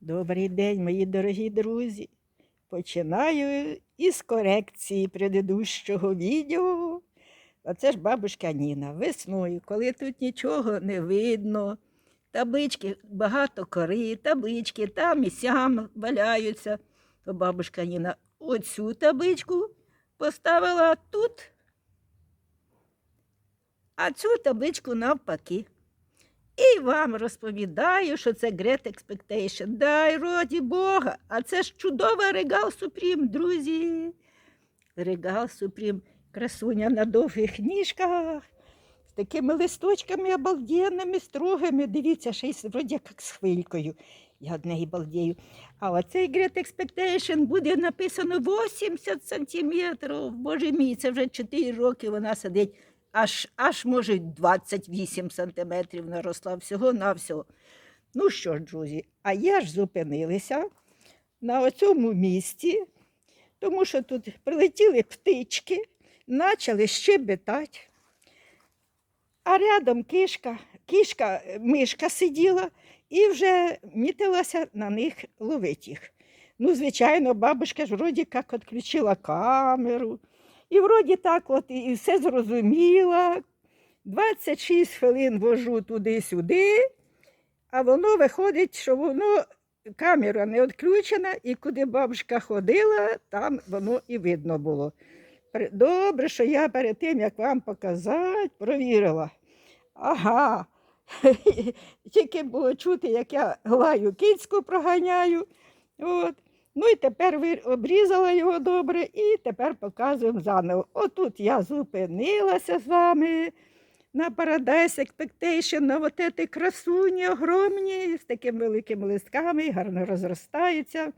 Добрий день, мої дорогі друзі. Починаю із корекції предыдущого відео. Оце ж бабушка Ніна. Весною, коли тут нічого не видно, таблички, багато кори, таблички там і сям валяються, то бабушка Ніна оцю табличку поставила тут, а цю табличку навпаки. І вам розповідаю, що це Great Expectation. Дай роді Бога. А це ж чудова Регал Супрім, друзі. Регал Супрім. Красуня на довгих ніжках. З такими листочками обалденними, строгими. Дивіться, ще й вроді як з хвилькою. Я од неї балдею. А оцей Great Expectation буде написано 80 сантиметрів. Боже мій, це вже 4 роки вона сидить аж, аж може, 28 сантиметрів наросла всього на всього. Ну що ж, друзі, а я ж зупинилися на цьому місці, тому що тут прилетіли птички, почали щебетати. А рядом кішка, кішка, мишка сиділа і вже мітилася на них ловити їх. Ну, звичайно, бабушка ж вроді як відключила камеру. І вроді так от і все зрозуміла. 26 хвилин вожу туди-сюди, а воно виходить, що воно камера не відключена, і куди бабушка ходила, там воно і видно було. Добре, що я перед тим, як вам показати, провірила. Ага. Тільки було чути, як я глаю кицьку проганяю. От. Ну і тепер обрізала його добре, і тепер показуємо заново. Отут я зупинилася з вами на Paradise Expectation, на от ці красуні огромні, з такими великими листками, гарно розростаються.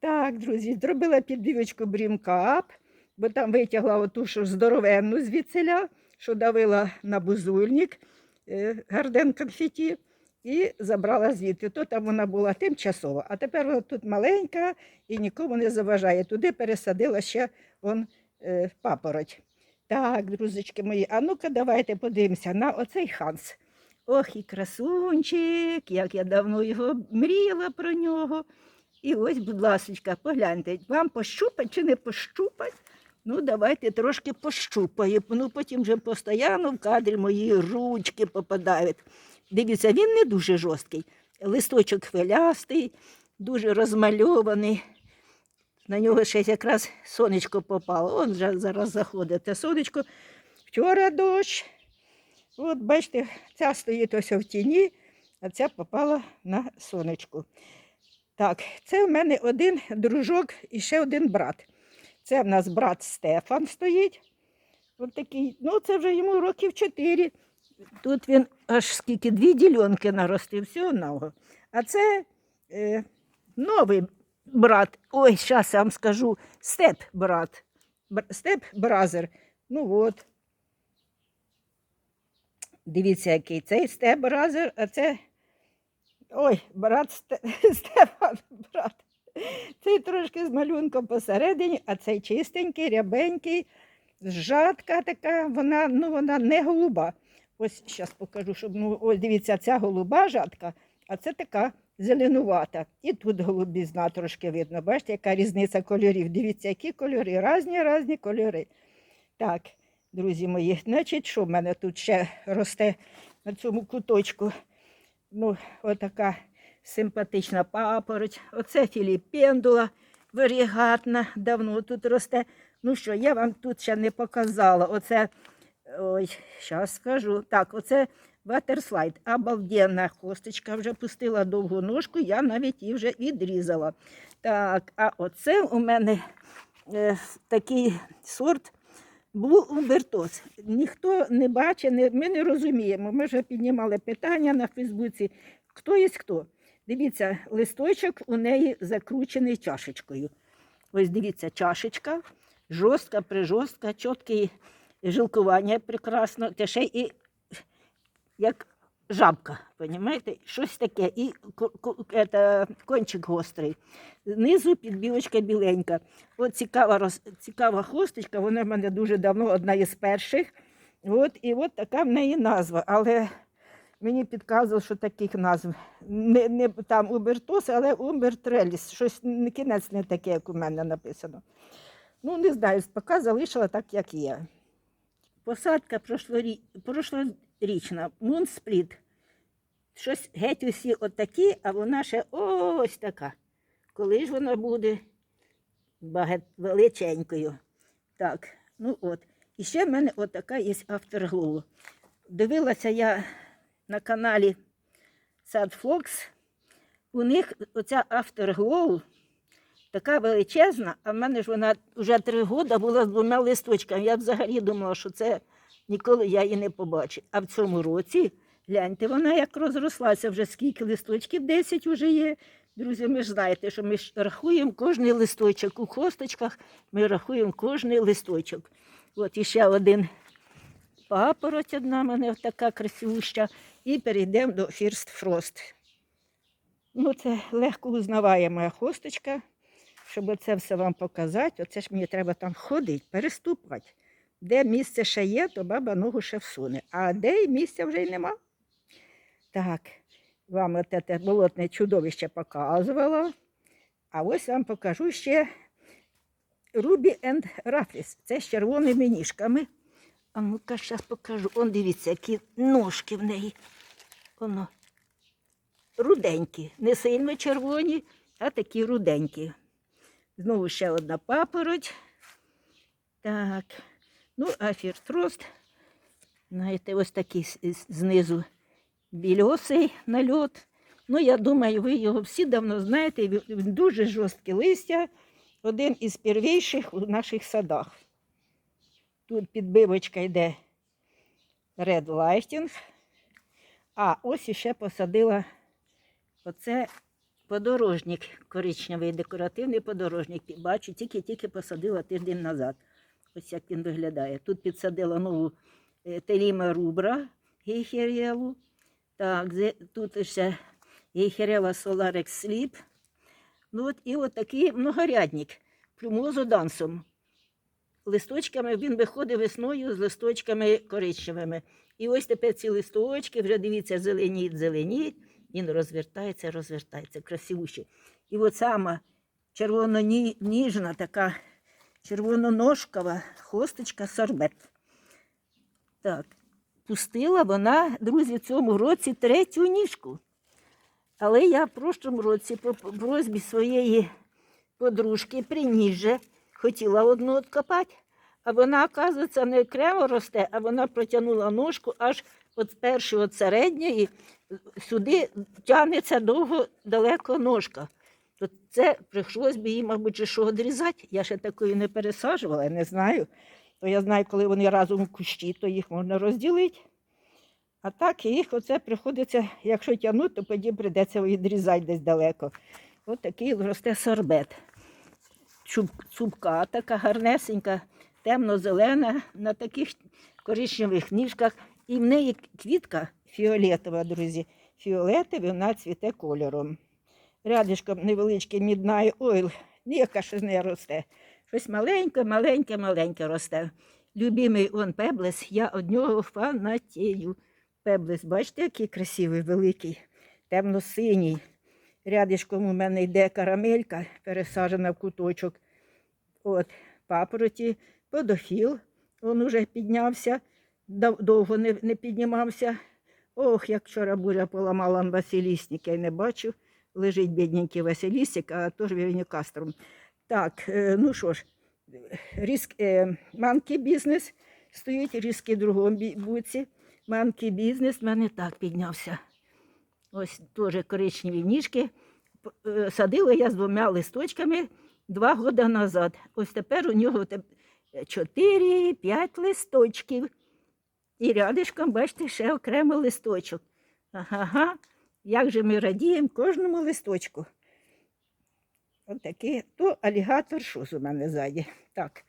Так, друзі, зробила підбівочку брімкап, бо там витягла оту що здоровенну звідсиля, що давила на бузульник, е, гарден конфеті і забрала звідти. То там вона була тимчасово, а тепер вона тут маленька і нікому не заважає. Туди пересадила ще он, е, папороть. Так, друзочки мої, а ну-ка давайте подивимося на оцей ханс. Ох, і красунчик, як я давно його мріяла про нього. І ось, будь ласка, погляньте, вам пощупать чи не пощупать? Ну, давайте трошки пощупаємо. Ну, потім вже постійно в кадрі мої ручки попадають. Дивіться, він не дуже жорсткий. Листочок хвилястий, дуже розмальований. На нього ще якраз сонечко попало. Он вже зараз заходить сонечко. Вчора дощ. От бачите, ця стоїть ось в тіні, а ця попала на сонечко. Так, це в мене один дружок і ще один брат. Це в нас брат Стефан стоїть. Такий, ну це вже йому років чотири. Тут він аж скільки дві ділянки наростив, всього одного. А це е, новий брат. Ой, зараз я вам скажу, степ брат. Степ бразер. Ну от. Дивіться, який цей степ бразер, а це. Ой, брат Сте... Стефан, брат. Цей трошки з малюнком посередині, а цей чистенький, рябенький, жатка така, вона, ну, вона не голуба. Ось зараз покажу, щоб ну, ось дивіться, ця голуба жатка, а це така зеленувата. І тут голубізна трошки видно. Бачите, яка різниця кольорів. Дивіться, які кольори, різні різні кольори. Так, друзі мої, значить, що в мене тут ще росте на цьому куточку? Ну, отака симпатична папороть. Оце філіпендула варігатна, давно тут росте. Ну що, я вам тут ще не показала. Оце, ой, зараз скажу. Так, оце ватерслайд. Обалденна хосточка вже пустила довгу ножку, я навіть її вже відрізала. Так, а оце у мене е, такий сорт Blue Umbertos. Ніхто не бачить, не, ми не розуміємо. Ми вже піднімали питання на Фейсбуці, хто є хто. Дивіться, листочок у неї закручений чашечкою. Ось дивіться, чашечка, жорстка, прижорстка, чітке жилкування прекрасно. Те ще і як жабка, розумієте? Щось таке. І ко- кончик гострий. Знизу підбілочка біленька. От цікава, роз, цікава хосточка, вона в мене дуже давно одна із перших. От, і от така в неї назва. Але мені підказували, що таких назв. Не, не там Убертос, але Убертреліс. Щось н- кінець не таке, як у мене написано. Ну, не знаю, поки залишила так, як є. Посадка прошлорі... прошлорічна, Мунспліт. Щось геть усі отакі, а вона ще ось така. Коли ж вона буде багат... величенькою. Так, ну от. І ще в мене отака є авторглоу. Дивилася я на каналі Садфлокс. У них оця авторглоу така величезна, а в мене ж вона вже три роки була з двома листочками. Я взагалі думала, що це ніколи я її не побачу. А в цьому році, гляньте, вона як розрослася, вже скільки листочків, 10 вже є. Друзі, ви ж знаєте, що ми ж рахуємо кожний листочок. У хосточках ми рахуємо кожний листочок. От іще один папороть одна в мене така красивуща. І перейдемо до First Frost. Ну, це легко узнаваєма хосточка. Щоб це все вам показати, оце ж мені треба там ходити, переступати. Де місце ще є, то баба ногу ще всуне. А де місця вже й нема. Так, вам от це болотне чудовище показувала. А ось вам покажу ще Ruby and Raffles. Це з червоними ніжками. А ну-ка, зараз покажу. Он дивіться, які ножки в неї. Воно руденькі. Не сильно червоні, а такі руденькі. Знову ще одна папороть. Так. Ну, а фіртрост, знаєте, ось такий знизу більосий нальот. Ну, я думаю, ви його всі давно знаєте. Він дуже жорстке листя, один із первіших у наших садах. Тут підбивочка йде Red Lighting. А ось іще посадила оце подорожник коричневий, декоративний подорожник. Бачу, тільки-тільки посадила тиждень назад. Ось як він виглядає. Тут підсадила нову е, теліма рубра гейхеріелу. Так, тут ще гейхерела Solarex Sleep. Ну от, і от такий многорядник плюмозодансом. Листочками він виходить весною з листочками коричневими. І ось тепер ці листочки, вже дивіться, зеленіють, зеленіють, він розвертається, розвертається, красивущий. І от сама червоно-ніжна така червононожкова хосточка сорбет. Так, пустила вона, друзі, в цьому році третю ніжку. Але я в прошлому році по просьбі своєї подружки приніжжя хотіла одну откопати, а вона, оказується, не окремо росте, а вона протягнула ножку аж от першої, от середньої, сюди тягнеться довго далеко ножка. То це прийшлось би їй, мабуть, що відрізати. Я ще такої не пересаджувала, не знаю. То я знаю, коли вони разом у кущі, то їх можна розділити. А так їх оце приходиться, якщо тягнути, то тоді прийдеться відрізати десь далеко. Ось такий росте сорбет. Чуб, така гарнесенька, темно-зелена, на таких коричневих ніжках. І в неї квітка фіолетова, друзі. Фіолетовий вона цвіте кольором. Рядишком невеличкий міднай ойл, ніяка що з неї росте. Щось маленьке, маленьке, маленьке росте. Любимий он пеблес, я од нього фанатію. Пеблес, бачите, який красивий, великий, темно-синій. Рядишком у мене йде карамелька, пересаджена в куточок. От, папороті, подофіл, він уже піднявся, довго не, не піднімався. Ох, як вчора буря поламала Василісник, я й не бачу. Лежить бідненький Василісик, а теж вівнікастром. Так, е, ну що ж, різк, е, манкі бізнес стоїть, різки в другому буці. Манкі бізнес в мене так піднявся. Ось теж коричневі ніжки. Е, Садила я з двома листочками два роки назад. Ось тепер у нього 4-5 листочків. І рядишком, бачите, ще окремо листочок. Ага, як же ми радіємо кожному листочку. Ось такий, то алігатор шуз у мене ззаді. Так.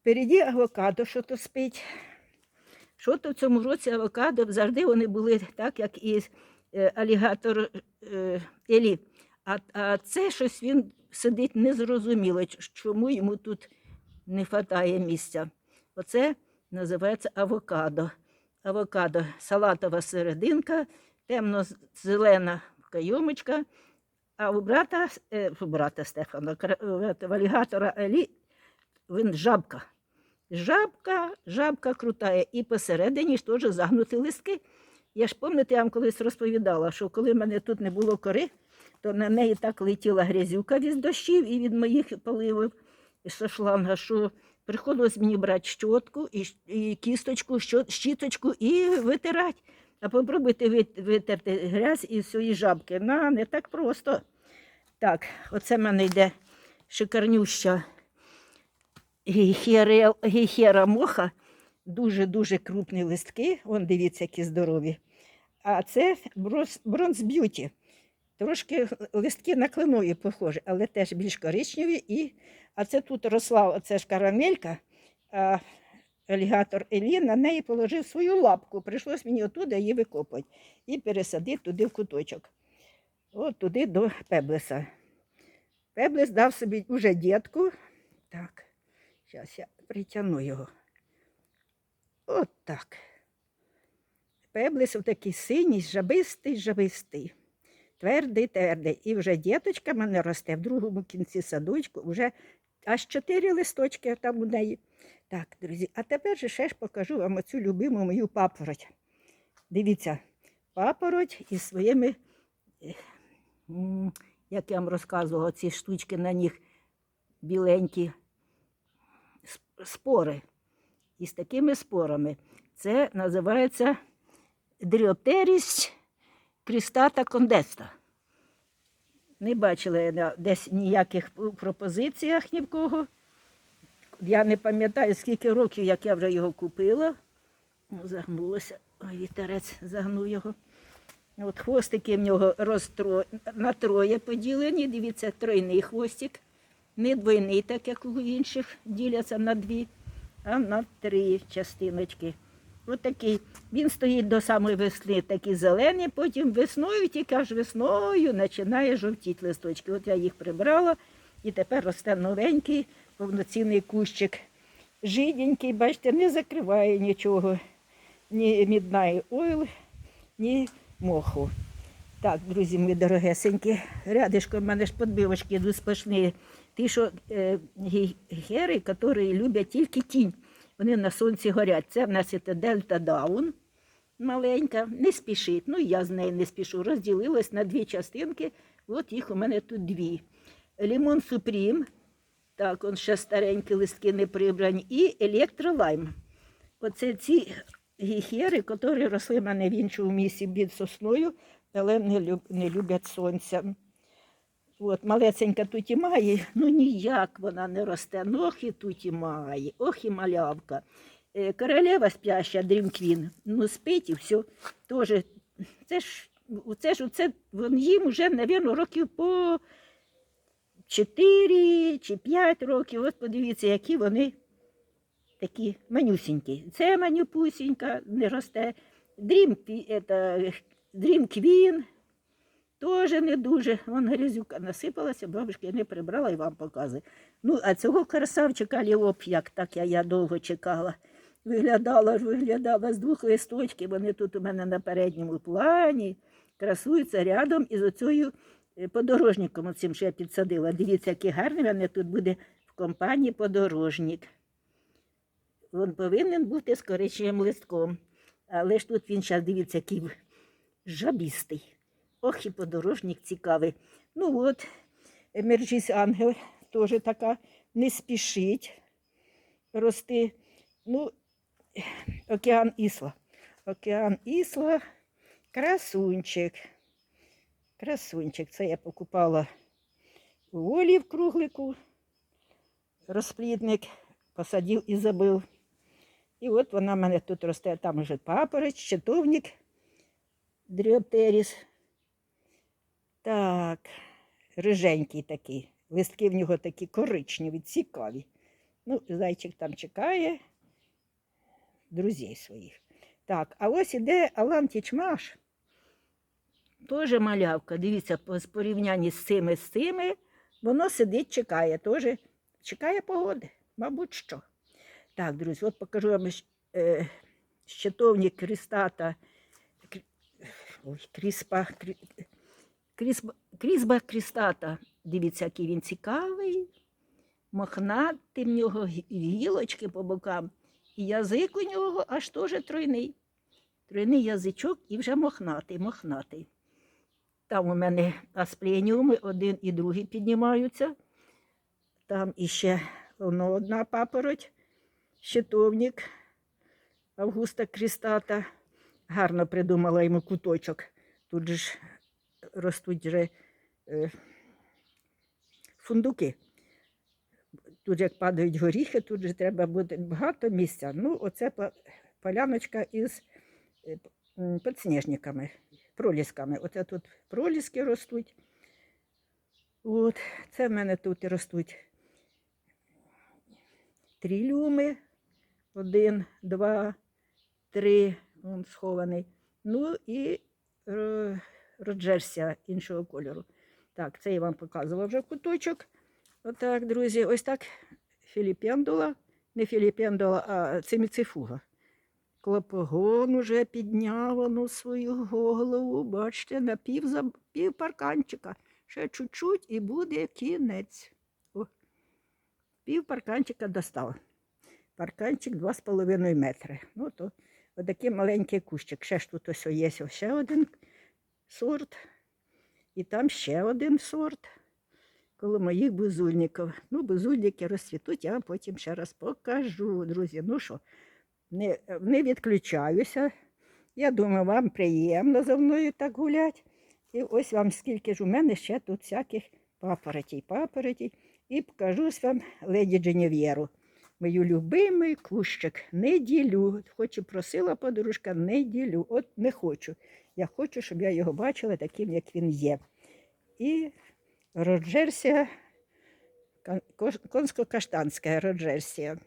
Впереді авокадо, що то спить. Що то в цьому році авокадо завжди вони були так, як і е, алігатор Елі. А, а це щось він сидить незрозуміло, чому йому тут не вистачає місця. Оце називається авокадо. авокадо, салатова серединка, темно-зелена кайомочка. А у брата, е, у брата Стефана, в алігатора Елі, він жабка. Жабка, жабка крутая. І посередині ж теж загнуті листки. Я ж пам'ятаю, я вам колись розповідала, що коли в мене тут не було кори, то на неї так летіла грязюка від дощів і від моїх поливів з шланга, що приходилось мені брати щотку і, і кісточку, щіточку і витирати. А попробуйте витерти грязь із цієї жабки. На, не так просто. Так, оце в мене йде шикарнюща гіхера, моха. Дуже-дуже крупні листки. Вон дивіться, які здорові. А це бронз б'юті. Трошки листки на кленові похожі, але теж більш коричневі. І... А це тут росла оце ж карамелька, а алігатор Елі на неї положив свою лапку. Прийшлось мені отуди її викопати і пересадити туди в куточок. От туди до Пеблеса. Пеблес дав собі уже дітку. Так, зараз я притягну його. От так. Пеблес отакий синій, жабистий, жабистий. Твердий, твердий. І вже діточка мене росте в другому кінці садочку, вже аж чотири листочки там у неї. Так, друзі, а тепер же ще ж покажу вам оцю любиму мою папороть. Дивіться, папороть із своїми, е, як я вам розказувала, ці штучки на них біленькі спори. І з такими спорами. Це називається дріоптеріс крістата кондеста. Не бачила я десь ніяких пропозиціях ні в кого. Я не пам'ятаю, скільки років, як я вже його купила. Ну, загнулося. Ой, вітерець загнув його. От хвостики в нього розтро... на троє поділені. Дивіться, тройний хвостик. Не двойний, так як у інших діляться на дві, а на три частиночки. Ось такий. Він стоїть до самої весни, такий зелений, потім весною, тільки аж весною починає жовтіти листочки. От я їх прибрала і тепер росте новенький повноцінний кущик. Жиденький, бачите, не закриває нічого, ні міднай ойл, ні моху. Так, друзі мої дорогесенькі, рядишком в мене ж подбивочки йдуть сплошні. Ті, що е, гери, які люблять тільки тінь. Вони на сонці горять. Це в нас іде Дельта Даун маленька, не спішить. Ну, я з нею не спішу. Розділилась на дві частинки. От їх у мене тут дві. Лімон Супрім. Так, он ще старенькі листки не прибрані. І електролайм. Оце ці гіхери, які росли в мене в іншому місці під сосною, але не люблять сонця. От, малесенька тут і має, ну ніяк вона не росте. Ну, ох і тут і має, ох і малявка. Е, Королева спяща, Queen, ну спить і все. Тоже, це ж, це ж це, вон їм вже, мабуть, років по 4 чи 5 років. От подивіться, які вони такі манюсінькі. Це манюпусінька, не росте. Dream, Queen- это, Dream Теж не дуже. Вон грязюка насипалася, бабушка не прибрала і вам показую. Ну, а цього красавчика Ліоп, як так я, я довго чекала. Виглядала ж, виглядала з двох листочків. Вони тут у мене на передньому плані красуються рядом із оцею е, подорожником, оцим, що я підсадила. Дивіться, який гарний мене тут буде в компанії подорожник. Він повинен бути з коричневим листком. Але ж тут він зараз, дивіться, який жабістий. Ох, і подорожник цікавий. Ну от, Емерджіс Ангел теж така, не спішить рости. Ну, океан Ісла. Океан Ісла, красунчик. Красунчик. Це я покупала у Олі в круглику. Розплідник посадив і забив. І от вона в мене тут росте, там вже папорець, щитовник, дріоптеріс. Так, риженький такий. Листки в нього такі коричневі, цікаві. Ну, зайчик там чекає друзей своїх. Так, а ось іде Алан Тічмаш. Теж малявка. Дивіться, з порівнянні з цими з цими, воно сидить, чекає, теж чекає погоди, мабуть, що. Так, друзі, от покажу вам, е, щитовник крістата, кріспа, крі, крісба крістата. Дивіться, який він цікавий, мохнатий в нього гілочки по бокам. І язик у нього аж теж тройний. Тройний язичок і вже мохнатий, мохнатий. Там у мене аспленіуми, один і другий піднімаються. Там іще воно одна папороть, щитовник Августа Крістата. Гарно придумала йому куточок. Тут ж ростуть же е, фундуки. Тут як падають горіхи, тут же треба буде багато місця. Ну, оце поляночка із е, підсніжниками, пролісками. Оце тут проліски ростуть. От, це в мене тут ростуть трілюми. Один, два, три, він схований. Ну і роджерсія іншого кольору. Так, це я вам показувала вже куточок. Отак, друзі, ось так філіпендула, не філіпендула, а циміцифуга. Клопогон уже підняв воно свою голову, бачите, на пів, за, пів парканчика. Ще чуть-чуть і буде кінець. О, пів парканчика достав. Парканчик 2,5 метри. Ну, то отакий маленький кущик. Ще ж тут ось є ще один сорт. І там ще один сорт коло моїх бузульників. Ну, бузульники розцвітуть, я вам потім ще раз покажу, друзі. Ну що, не, не відключаюся. Я думаю, вам приємно за мною так гулять. І ось вам скільки ж у мене ще тут всяких папоротей, папоротей. І покажу вам леді Дженев'єру. Мою любимий кущик. Не ділю. Хоч і просила подружка, не ділю. От не хочу. Я хочу, щоб я його бачила таким, як він є. І Роджерсія, консько-каштанська Роджерсія.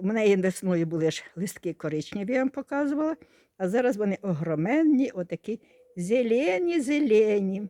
У мене весною були ж листки коричневі, я вам показувала, а зараз вони огроменні, отакі зелені, зелені.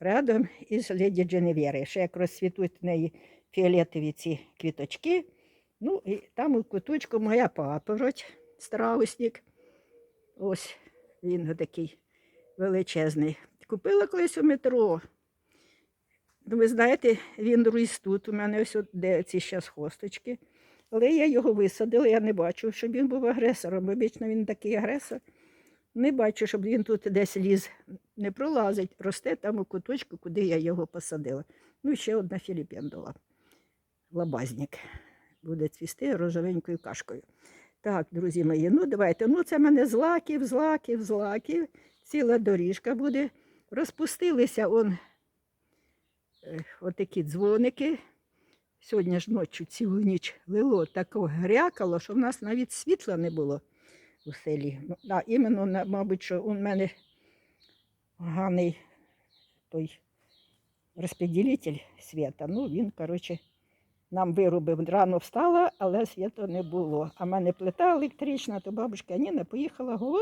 Радом із леді Дженевєри. Ще як розцвітуть в неї фіолетові ці квіточки. Ну, і там у куточку моя папороть, страусник. Ось він такий величезний. Купила колись у метро. Ну, ви знаєте, він ріс тут. У мене ось де ці ще хосточки. Але я його висадила, я не бачу, щоб він був агресором. Обично він такий агресор. Не бачу, щоб він тут десь ліз, не пролазить, росте там у куточку, куди я його посадила. Ну, ще одна філіпендула. Лабазник. Буде цвісти рожевенькою кашкою. Так, друзі мої, ну давайте. Ну, це в мене злаків, злаків, злаків. Ціла доріжка буде. Розпустилися он е, отакі дзвоники. Сьогодні ж ночі цілу ніч лило, тако грякало, що в нас навіть світла не було у селі. Ну, а, іменно, мабуть, що у мене поганий той розподілитель світа. Ну, він, коротше, нам виробив, Рано встала, але світу не було. А в мене плита електрична, то бабушка Ніна поїхала голодна.